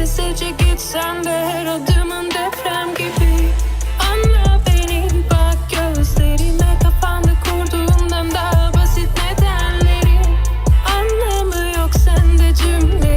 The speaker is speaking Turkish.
Sessizce gitsem de her adımın deprem gibi. Anla beni bak gözlerime kafanda kurduğumdan daha basit nedenleri. Anlamı yok sende cümle.